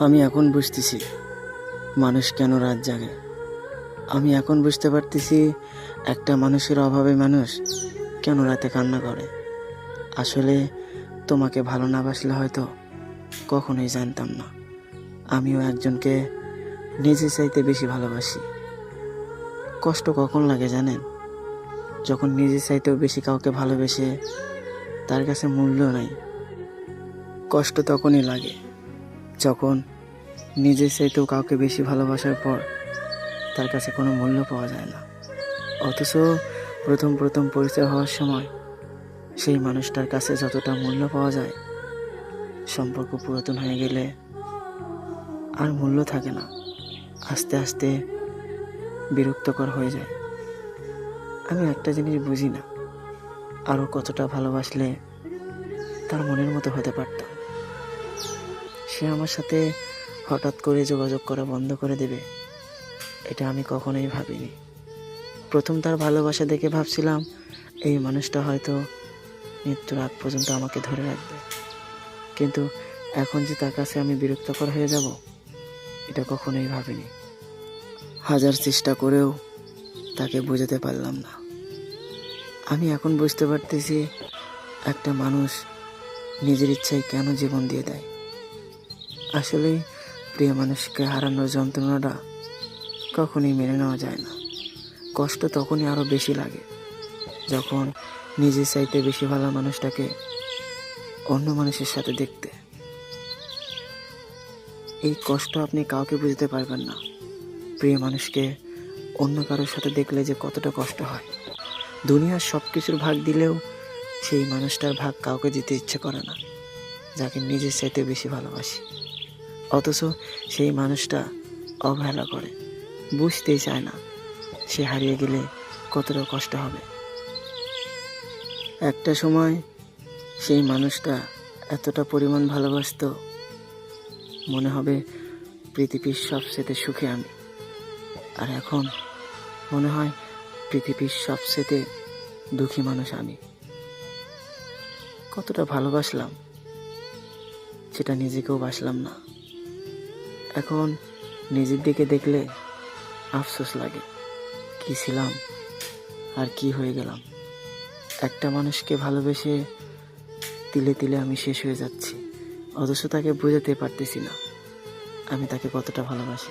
আমি এখন বুঝতেছি মানুষ কেন রাত জাগে। আমি এখন বুঝতে পারতেছি একটা মানুষের অভাবে মানুষ কেন রাতে কান্না করে। আসলে তোমাকে ভালো না বাসলে হয়তো কখনোই জানতাম না। আমিও একজনকে নিজে চাইতে বেশি ভালোবাসি। কষ্ট কখন লাগে জানেন? যখন নিজে চাইতেও বেশি কাউকে ভালোবেসে তার কাছে মূল্য নাই, কষ্ট তখনই লাগে। যখন নিজের চাইতেও কাউকে বেশি ভালোবাসার পর তার কাছে কোনো মূল্য পাওয়া যায় না। অথচ প্রথম প্রথম পরিচয় হওয়ার সময় সেই মানুষটার কাছে যতটা মূল্য পাওয়া যায়, সম্পর্ক পুরাতন হয়ে গেলে আর মূল্য থাকে না। আস্তে আস্তে বিরক্তকর হয়ে যায়। আমি একটা জিনিস বুঝি না আরও কতটা ভালোবাসলে তার মনের মতো হতে পারতাম। সে আমার সাথে হঠাৎ করে যোগাযোগ করা বন্ধ করে দেবে, এটা আমি কখনোই ভাবিনি। প্রথম তার ভালোবাসা দেখে ভাবছিলাম, এই মানুষটা হয়তো মৃত্যুর আগ পর্যন্ত আমাকে ধরে রাখবে। কিন্তু এখন যে তার কাছে আমি বিরক্তকর হয়ে যাব, এটা কখনোই ভাবিনি। হাজার চেষ্টা করেও তাকে বোঝাতে পারলাম না। আমি এখন বুঝতে পারতেছি একটা মানুষ নিজের ইচ্ছায় কেন জীবন দিয়ে দেয়। আসলে প্রিয় মানুষকে হারানোর যন্ত্রণাটা কখনই মেনে নেওয়া যায় না। কষ্ট তখনই আরও বেশি লাগে, যখন নিজের চাইতে বেশি ভালো মানুষটাকে অন্য মানুষের সাথে দেখতে। এই কষ্ট আপনি কাউকে বুঝতে পারবেন না। প্রিয় মানুষকে অন্য কারোর সাথে দেখলে যে কতটা কষ্ট হয়। দুনিয়ার সব কিছুর ভাগ দিলেও সেই মানুষটার ভাগ কাউকে দিতে ইচ্ছে করে না, যাকে নিজের চাইতে বেশি ভালোবাসি। অথচ সেই মানুষটা অবহেলা করে বুঝতেই চায় না সে হারিয়ে গেলে কতটা কষ্ট হবে। একটা সময় সেই মানুষটা এতটা পরিমাণ ভালোবাসতো, মনে হবে পৃথিবীর সবচেয়ে সুখে আমি। আর এখন মনে হয় পৃথিবীর সবচেয়ে দুঃখী মানুষ আমি। কতটা ভালোবাসলাম, সেটা নিজেকেও বাসলাম না। এখন নিজের দিকে দেখলে আফসোস লাগে। কি ছিলাম আর কি হয়ে গেলাম। একটা মানুষকে ভালোবেসে তিলে তিলে আমি শেষ হয়ে যাচ্ছি। অথচ তাকে বোঝাতে পারতেছি না আমি তাকে কতটা ভালোবাসি।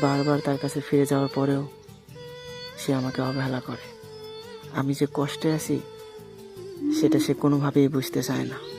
বারবার তার কাছে ফিরে যাওয়ার পরেও সে আমাকে অবহেলা করে। আমি যে কষ্টে আছি, সেটা সে কোনোভাবেই বুঝতে চায় না।